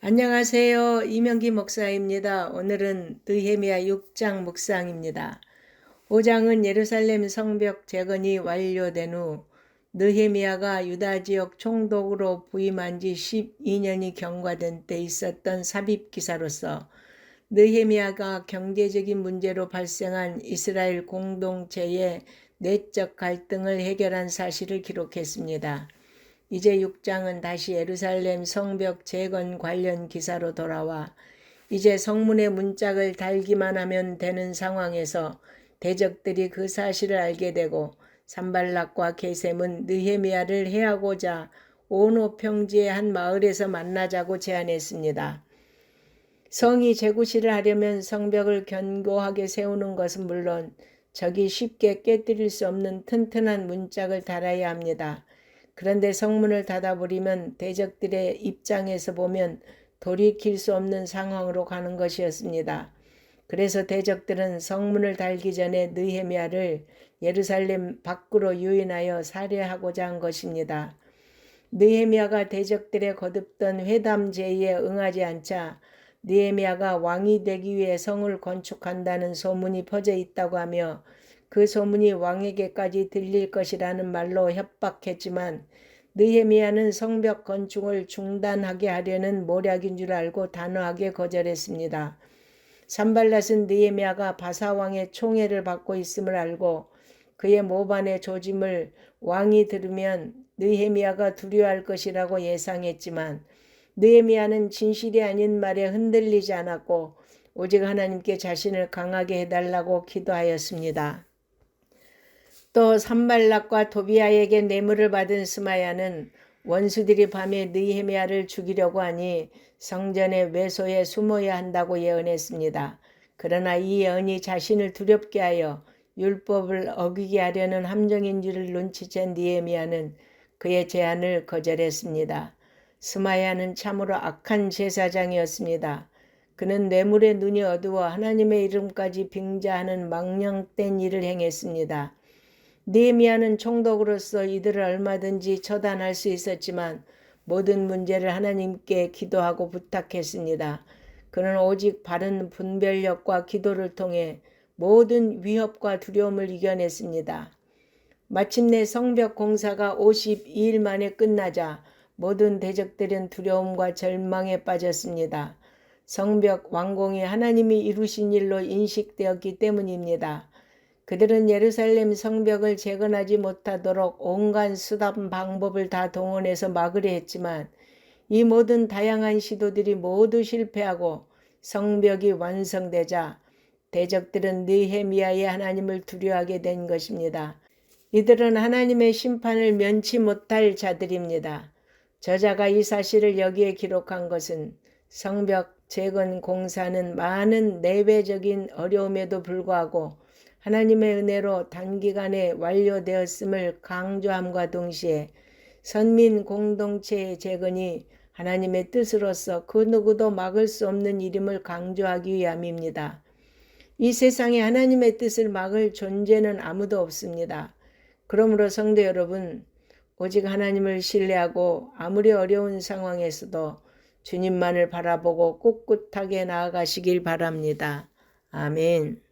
안녕하세요. 이명기 목사입니다. 오늘은 느헤미야 6장 묵상입니다. 5장은 예루살렘 성벽 재건이 완료된 후 느헤미야가 유다 지역 총독으로 부임한 지 12년이 경과된 때 있었던 삽입 기사로서 느헤미야가 경제적인 문제로 발생한 이스라엘 공동체의 내적 갈등을 해결한 사실을 기록했습니다. 이제 6장은 다시 예루살렘 성벽 재건 관련 기사로 돌아와 이제 성문의 문짝을 달기만 하면 되는 상황에서 대적들이 그 사실을 알게 되고 산발락과 게셈은 느헤미야를 해하고자 오노 평지의 한 마을에서 만나자고 제안했습니다. 성이 재구시를 하려면 성벽을 견고하게 세우는 것은 물론 적이 쉽게 깨뜨릴 수 없는 튼튼한 문짝을 달아야 합니다. 그런데 성문을 닫아버리면 대적들의 입장에서 보면 돌이킬 수 없는 상황으로 가는 것이었습니다. 그래서 대적들은 성문을 달기 전에 느헤미야를 예루살렘 밖으로 유인하여 살해하고자 한 것입니다. 느헤미야가 대적들의 거듭던 회담 제의에 응하지 않자 느헤미야가 왕이 되기 위해 성을 건축한다는 소문이 퍼져 있다고 하며 그 소문이 왕에게까지 들릴 것이라는 말로 협박했지만 느헤미야는 성벽 건축을 중단하게 하려는 모략인 줄 알고 단호하게 거절했습니다. 산발랏은 느헤미야가 바사왕의 총애를 받고 있음을 알고 그의 모반의 조짐을 왕이 들으면 느헤미야가 두려워할 것이라고 예상했지만 느헤미야는 진실이 아닌 말에 흔들리지 않았고 오직 하나님께 자신을 강하게 해달라고 기도하였습니다. 또 산발락과 도비아에게 뇌물을 받은 스마야는 원수들이 밤에 느헤미야를 죽이려고 하니 성전의 외소에 숨어야 한다고 예언했습니다. 그러나 이 예언이 자신을 두렵게 하여 율법을 어기게 하려는 함정인 줄을 눈치챈 느헤미야는 그의 제안을 거절했습니다. 스마야는 참으로 악한 제사장이었습니다. 그는 뇌물의 눈이 어두워 하나님의 이름까지 빙자하는 망령된 일을 행했습니다. 느헤미야는 총독으로서 이들을 얼마든지 처단할 수 있었지만 모든 문제를 하나님께 기도하고 부탁했습니다. 그는 오직 바른 분별력과 기도를 통해 모든 위협과 두려움을 이겨냈습니다. 마침내 성벽 공사가 52일 만에 끝나자 모든 대적들은 두려움과 절망에 빠졌습니다. 성벽 완공이 하나님이 이루신 일로 인식되었기 때문입니다. 그들은 예루살렘 성벽을 재건하지 못하도록 온갖 수단 방법을 다 동원해서 막으려 했지만 이 모든 다양한 시도들이 모두 실패하고 성벽이 완성되자 대적들은 느헤미야의 하나님을 두려워하게 된 것입니다. 이들은 하나님의 심판을 면치 못할 자들입니다. 저자가 이 사실을 여기에 기록한 것은 성벽 재건 공사는 많은 내외적인 어려움에도 불구하고 하나님의 은혜로 단기간에 완료되었음을 강조함과 동시에 선민 공동체의 재건이 하나님의 뜻으로서 그 누구도 막을 수 없는 이름을 강조하기 위함입니다. 이 세상에 하나님의 뜻을 막을 존재는 아무도 없습니다. 그러므로 성도 여러분, 오직 하나님을 신뢰하고 아무리 어려운 상황에서도 주님만을 바라보고 꿋꿋하게 나아가시길 바랍니다. 아멘.